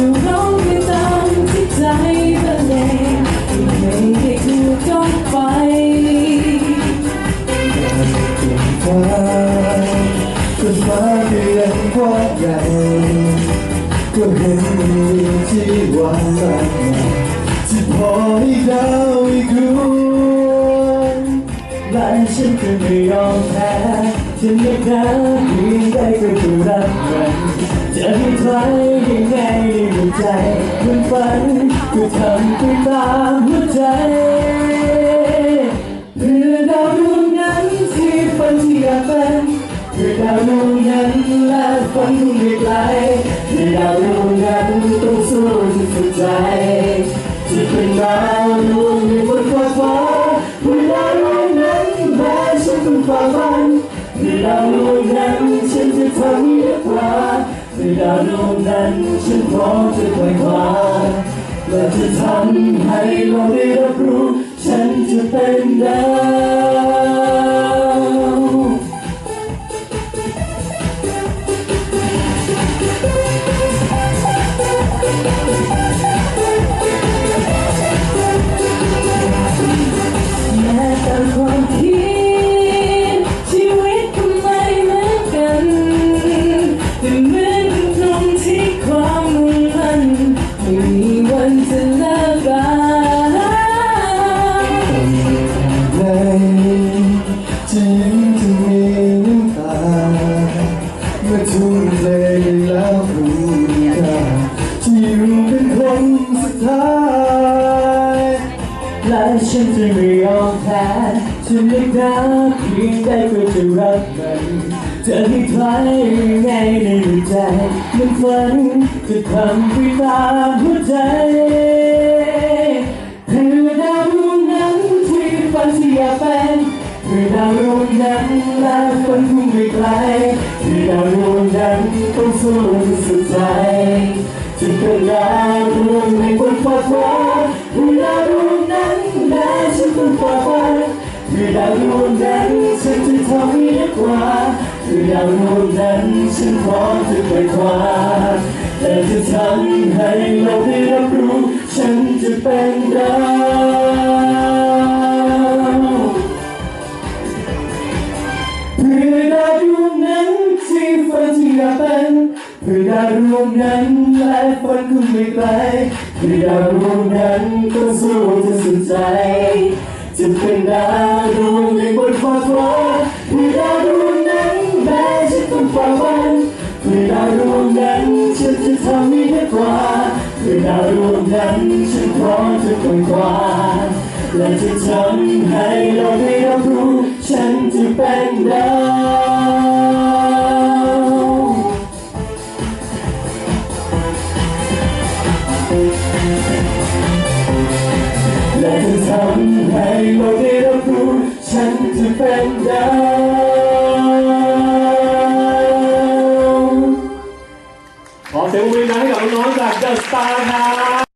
จะร้องไปตามที่ใจบรรเลงไม่ให้ถูกต้องไปฟ้าจนฟ้าเพียงกว้างใหญ่ก็เห็นมีชีวันมากมายที่พอให้ดาวอีกดวงและฉันจะไม่ยอมแพ้ฉันไม่แพ้เพียงได้ก็จะรักมันจะให้ใครยังไงในหัวใจมัน ฝันก็ทำไปตามหัวใจเพื่อดาวดวงนั้นที่ฝันที่อยากเป็นเพื่อดาวดวงนั้นและฝันไม่ไกลเพื่อดาวดวงนั้นต้องสู้ที่สุดใจจะเป็นดาวดวงในบนฟ้าฟ้าเพื่อดาวดวงนั้นแม้ฉันต้องฝ่าฟันเพื่อดาวดวงนั้นฉันจะทำให้ได้กว่า เพื่อดาวดวงนั้นฉันพร้อมจะคอยคว้าและจะทำให้โลกได้รับรู้ ฉันจะเป็นด นสุดท้ายและฉันจะไม่ยอมแพ้ฉันไม่กล้าเพียงได้ก็จะรักมันจะให้ใครยังไงในหัวใจมันฝันจะทำไปตามหัวใจเพื่อดาวดวงนั้นที่ฝันที่อยเป็นเพื่อดาวดวงนั้นและฝันคงไม่ไกลเพื่อดาวดวงนั้นต้องสู้สุดใจ จะเป็นดาวดวงในบนฟ้าฟ้าเพื่าวดวงนั้นแม้ฉันต้องฝ่าฟันเพื่อดาวดวงนั้นฉันจะทำให้ได้กว่าเพื่อดาวดวงนั้นฉันพร้อมจะไปคว้าแต่จะทำให้โลกได้รับรู้ฉันจะเป็นดาวเพื่อดาวดวงนั้นที่ฝันที่อยากเป็น เพื่อดาวดวงนั้นและฝันคงไม่ไกลเพื่อดาวดวงนั้นก็สู้จะสุดใจ จะเป็นดาวดวงในบนฟ้าฟ้าเพื่อดาวดวงนั้นแม้ฉันต้องฝ่าฟันเพื่อดาวดวงนั้นฉันจะทำให้ได้กว่าเพื่อดาวดวงนั้นฉันพร้อมจะค้นคว้าและจะทำให้โลกได้รับรู้ฉันจะเป็นดาว ให้โลกได้รับรู้ฉันจะเป็นดาวขอเสียงปรบมือดังให้กับน้องๆจาก The Star ครับ